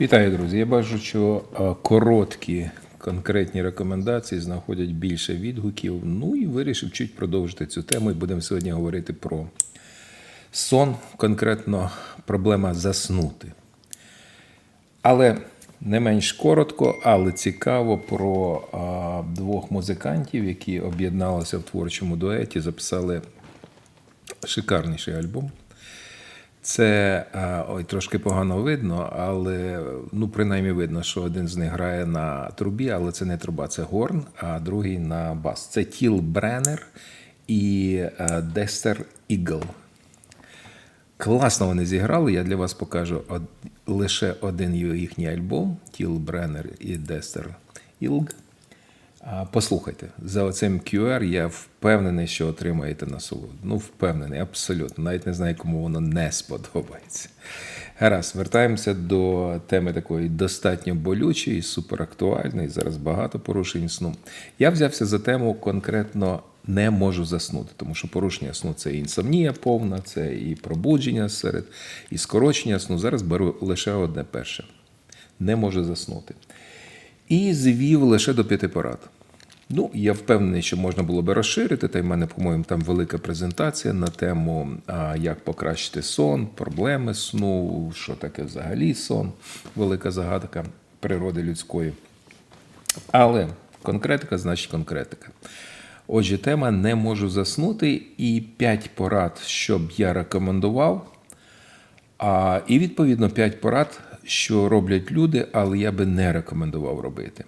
Вітаю, друзі. Я бачу, що е, короткі конкретні рекомендації знаходять більше відгуків. Ну і вирішив чуть продовжити цю тему. І будемо сьогодні говорити про сон, конкретно проблема заснути. Але не менш коротко, але цікаво про а, двох музикантів, які об'єдналися в творчому дуеті, записали шикарніший альбом. Це а, ой, трошки погано видно, але ну принаймні видно, що один з них грає на трубі, але це не труба, це горн, а другий на бас. Це Тіл Бреннер і а, Дестер Ігл. Класно вони зіграли. Я для вас покажу од... лише один їхній альбом Тіл Бреннер і Дестер Ілг. Послухайте, за оцим QR я впевнений, що отримаєте насолоду. Ну, впевнений, абсолютно. Навіть не знаю, кому воно не сподобається. Гаразд, вертаємося до теми такої достатньо болючої, суперактуальної. Зараз багато порушень сну. Я взявся за тему конкретно не можу заснути, тому що порушення сну це і інсомнія повна, це і пробудження серед, і скорочення сну. Зараз беру лише одне перше. Не можу заснути і звів лише до п'яти порад. Ну, я впевнений, що можна було би розширити. Та й в мене, по-моєму, там велика презентація на тему, як покращити сон, проблеми сну, що таке взагалі сон, велика загадка природи людської. Але конкретика значить конкретика. Отже, тема не можу заснути, і п'ять порад, що б я рекомендував. А, і відповідно 5 порад, що роблять люди, але я би не рекомендував робити.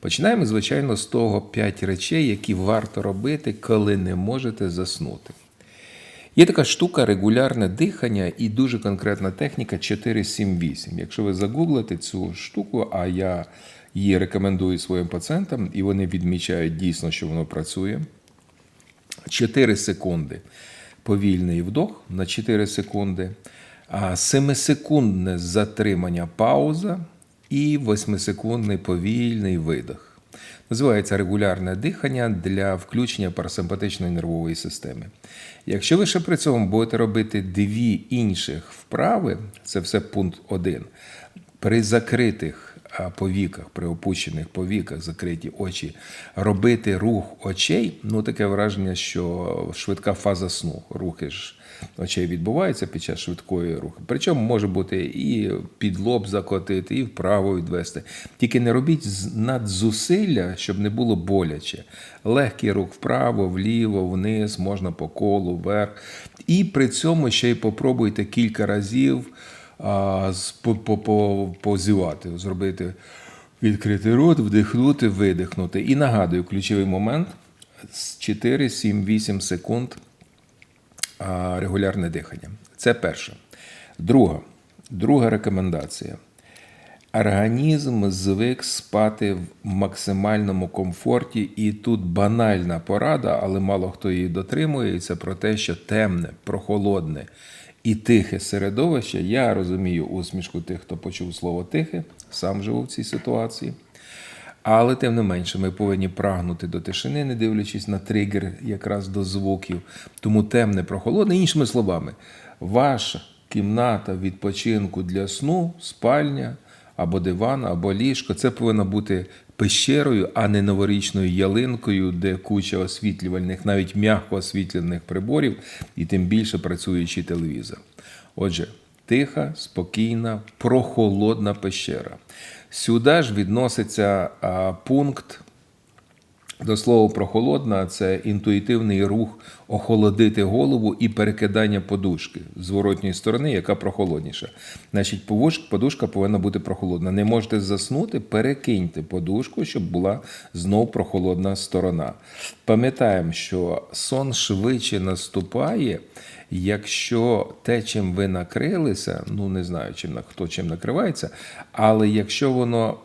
Починаємо, звичайно, з того 5 речей, які варто робити, коли не можете заснути. Є така штука регулярне дихання і дуже конкретна техніка 4-7-8. Якщо ви загуглите цю штуку, а я її рекомендую своїм пацієнтам, і вони відмічають дійсно, що воно працює. 4 секунди повільний вдох на 4 секунди, 7-секундне затримання пауза і 8-секундний повільний видох. Називається регулярне дихання для включення парасимпатичної нервової системи. Якщо ви ще при цьому будете робити дві інших вправи, це все пункт 1, при закритих повіках, при опущених повіках, закриті очі, робити рух очей, ну таке враження, що швидка фаза сну, рухи ж очей відбуваються під час швидкої рухи. Причому може бути і під лоб закотити, і вправо відвести. Тільки не робіть надзусилля, щоб не було боляче. Легкий рух вправо, вліво, вниз, можна по колу, вверх. І при цьому ще й попробуйте кілька разів а, зробити відкрити рот, вдихнути, видихнути. І нагадую, ключовий момент з 4, 7, 8 секунд регулярне дихання. Це перше. Друга, друга рекомендація. Організм звик спати в максимальному комфорті, і тут банальна порада, але мало хто її дотримується, про те, що темне, прохолодне і тихе середовище. Я розумію усмішку тих, хто почув слово тихе, сам живу в цій ситуації. Але тим не менше, ми повинні прагнути до тишини, не дивлячись на тригер якраз до звуків. Тому темне, прохолодне. Іншими словами, ваша кімната відпочинку для сну, спальня або диван, або ліжко це повинно бути пещерою, а не новорічною ялинкою, де куча освітлювальних, навіть м'яко освітлених приборів, і тим більше працюючий телевізор. Отже, тиха, спокійна, прохолодна пещера. Сюди ж відноситься пункт до слова прохолодна це інтуїтивний рух охолодити голову і перекидання подушки з зворотньої сторони, яка прохолодніша. Значить, подушка повинна бути прохолодна. Не можете заснути, перекиньте подушку, щоб була знов прохолодна сторона. Пам'ятаємо, що сон швидше наступає, якщо те, чим ви накрилися, ну не знаю, чим хто чим накривається, але якщо воно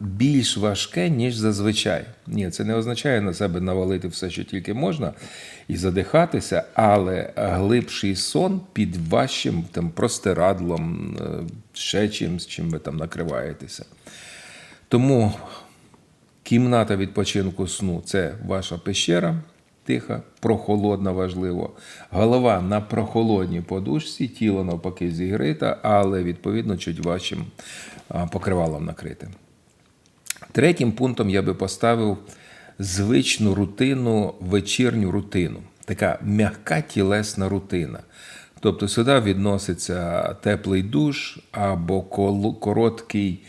більш важке, ніж зазвичай. Ні, це не означає на себе навалити все, що тільки можна, і задихатися, але глибший сон під вашим там, простирадлом, е, ще чимсь, чим ви там накриваєтеся. Тому кімната відпочинку сну це ваша пещера. тиха, прохолодна важливо. Голова на прохолодній подушці, тіло навпаки зігрите, але відповідно чуть важчим покривалом накрите. Третім пунктом я би поставив звичну рутину, вечірню рутину. Така м'яка тілесна рутина. Тобто сюди відноситься теплий душ або короткий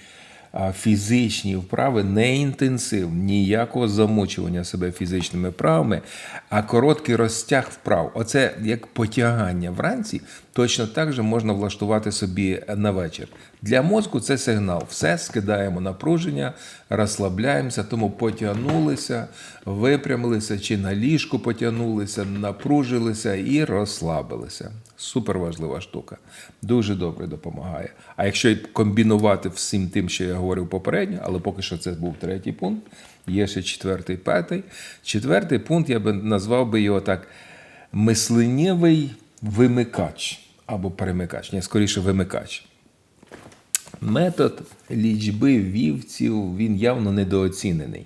фізичні вправи, не інтенсив, ніякого замучування себе фізичними вправами, а короткий розтяг вправ. Оце як потягання вранці, точно так же можна влаштувати собі на вечір. Для мозку це сигнал. Все скидаємо напруження, розслабляємося, тому потягнулися, випрямилися чи на ліжку потягнулися, напружилися і розслабилися. Супер важлива штука. Дуже добре допомагає. А якщо комбінувати всім тим, що я говорив попередньо, але поки що це був третій пункт, є ще четвертий, п'ятий. Четвертий пункт я би назвав би його так: мисленнєвий вимикач або перемикач, ні, скоріше вимикач. Метод лічби вівців він явно недооцінений.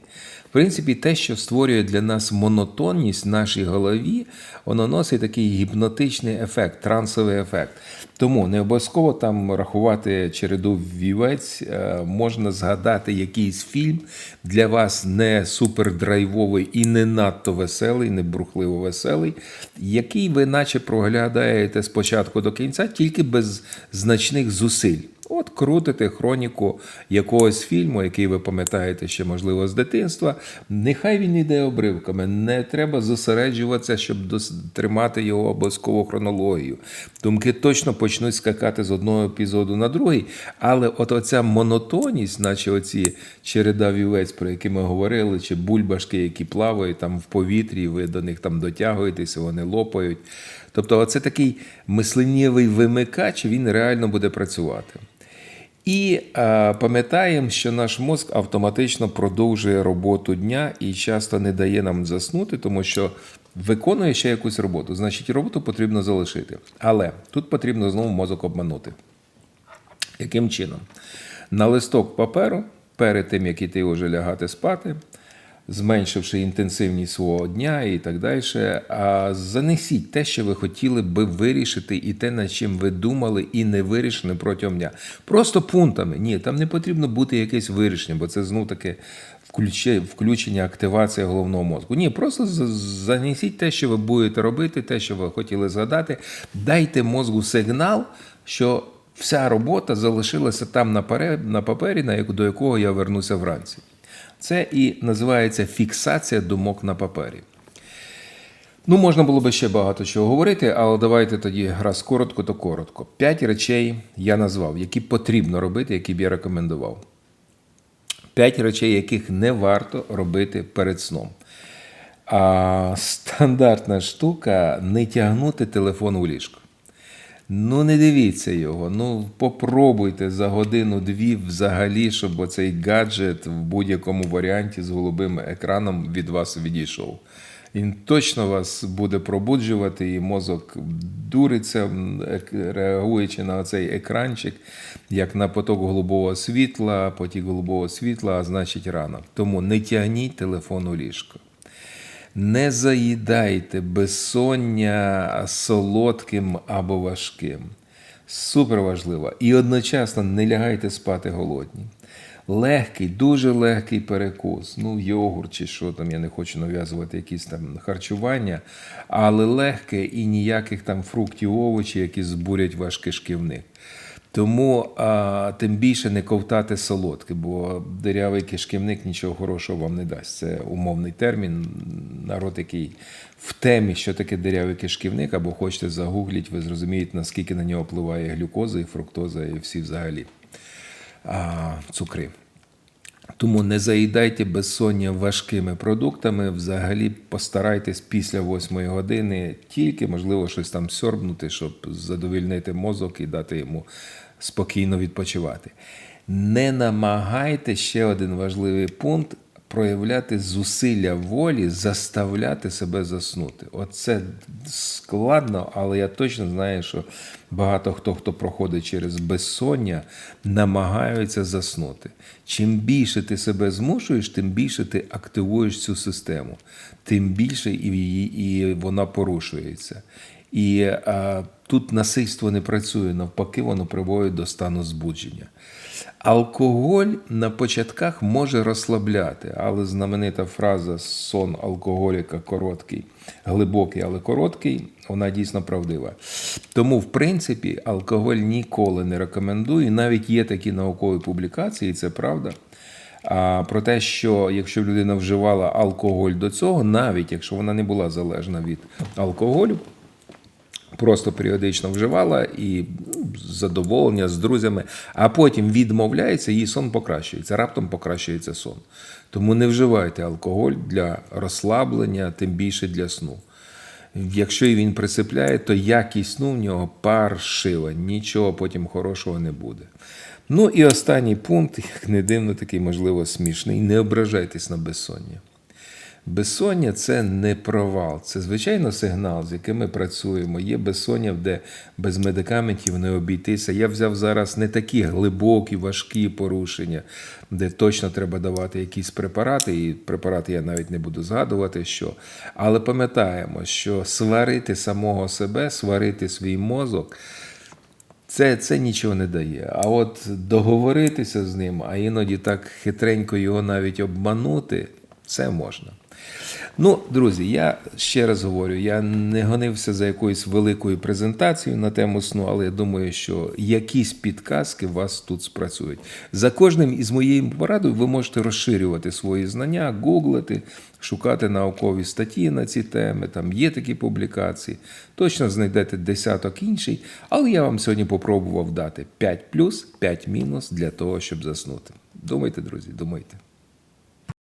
В принципі, те, що створює для нас монотонність в нашій голові, воно носить такий гіпнотичний ефект, трансовий ефект. Тому не обов'язково там рахувати череду вівець, е, можна згадати якийсь фільм для вас не супердрайвовий і не надто веселий, не брухливо веселий, який ви наче проглядаєте спочатку до кінця, тільки без значних зусиль. От крутите хроніку якогось фільму, який ви пам'ятаєте ще, можливо, з дитинства. Нехай він йде обривками. Не треба зосереджуватися, щоб тримати його обов'язково хронологію. Думки точно почнуть скакати з одного епізоду на другий. Але от оця монотонність, наче оці череда вівець, про які ми говорили, чи бульбашки, які плавають там в повітрі, ви до них там дотягуєтеся, вони лопають. Тобто, оце такий мисленнєвий вимикач, він реально буде працювати. І е, пам'ятаємо, що наш мозк автоматично продовжує роботу дня і часто не дає нам заснути, тому що виконує ще якусь роботу. Значить, роботу потрібно залишити. Але тут потрібно знову мозок обманути. Яким чином? На листок паперу, перед тим, як іти вже лягати спати, зменшивши інтенсивність свого дня і так далі, а занесіть те, що ви хотіли би вирішити, і те, над чим ви думали, і не вирішили протягом дня. Просто пунктами. Ні, там не потрібно бути якесь вирішення, бо це знов таки включе- включення, активація головного мозку. Ні, просто занесіть те, що ви будете робити, те, що ви хотіли згадати. Дайте мозку сигнал, що вся робота залишилася там на папері, на яку- до якого я вернуся вранці. Це і називається фіксація думок на папері. Ну, можна було би ще багато чого говорити, але давайте тоді раз коротко, то коротко. П'ять речей я назвав, які потрібно робити, які б я рекомендував. П'ять речей, яких не варто робити перед сном. А стандартна штука не тягнути телефон у ліжко. Ну, не дивіться його. Ну, попробуйте за годину-дві взагалі, щоб оцей гаджет в будь-якому варіанті з голубим екраном від вас відійшов. Він точно вас буде пробуджувати, і мозок дуриться, реагуючи на цей екранчик, як на поток голубого світла, потік голубого світла, а значить рано. Тому не тягніть телефон у ліжко. Не заїдайте безсоння солодким або важким. Супер важливо. І одночасно не лягайте спати голодні. Легкий, дуже легкий перекус. Ну, йогурт чи що там, я не хочу нав'язувати якісь там харчування, але легке і ніяких там фруктів, овочів, які збурять ваш кишківник. Тому а, тим більше не ковтати солодке, бо дирявий кишківник нічого хорошого вам не дасть. Це умовний термін. Народ, який в темі, що таке дирявий кишківник, або хочете загугліть, ви зрозумієте, наскільки на нього впливає глюкоза і фруктоза, і всі взагалі а, цукри. Тому не заїдайте безсоння важкими продуктами. Взагалі постарайтесь після 8 години тільки, можливо, щось там сьорбнути, щоб задовільнити мозок і дати йому спокійно відпочивати. Не намагайте ще один важливий пункт проявляти зусилля волі, заставляти себе заснути. Оце складно, але я точно знаю, що багато хто, хто проходить через безсоння, намагаються заснути. Чим більше ти себе змушуєш, тим більше ти активуєш цю систему, тим більше і, її- і вона порушується. І а, тут насильство не працює, навпаки, воно приводить до стану збудження. Алкоголь на початках може розслабляти, але знаменита фраза сон алкоголіка короткий, глибокий, але короткий, вона дійсно правдива. Тому, в принципі, алкоголь ніколи не рекомендую. Навіть є такі наукові публікації, це правда. А про те, що якщо людина вживала алкоголь до цього, навіть якщо вона не була залежна від алкоголю, просто періодично вживала і задоволення з друзями, а потім відмовляється, її сон покращується, раптом покращується сон. Тому не вживайте алкоголь для розслаблення, тим більше для сну. Якщо і він присипляє, то якість сну в нього паршива, нічого потім хорошого не буде. Ну і останній пункт, як не дивно, такий, можливо, смішний. Не ображайтесь на безсоння. Безсоння це не провал, це звичайно сигнал, з яким ми працюємо. Є безсоння, де без медикаментів не обійтися. Я взяв зараз не такі глибокі, важкі порушення, де точно треба давати якісь препарати, і препарати я навіть не буду згадувати, що. Але пам'ятаємо, що сварити самого себе, сварити свій мозок. Це, це нічого не дає. А от договоритися з ним, а іноді так хитренько його навіть обманути, це можна. Ну, друзі, я ще раз говорю, я не гонився за якоюсь великою презентацією на тему сну, але я думаю, що якісь підказки у вас тут спрацюють. За кожним із моєю порадою ви можете розширювати свої знання, гуглити, шукати наукові статті на ці теми. Там є такі публікації. Точно знайдете десяток інший, але я вам сьогодні попробував дати 5 плюс, 5 мінус для того, щоб заснути. Думайте, друзі, думайте.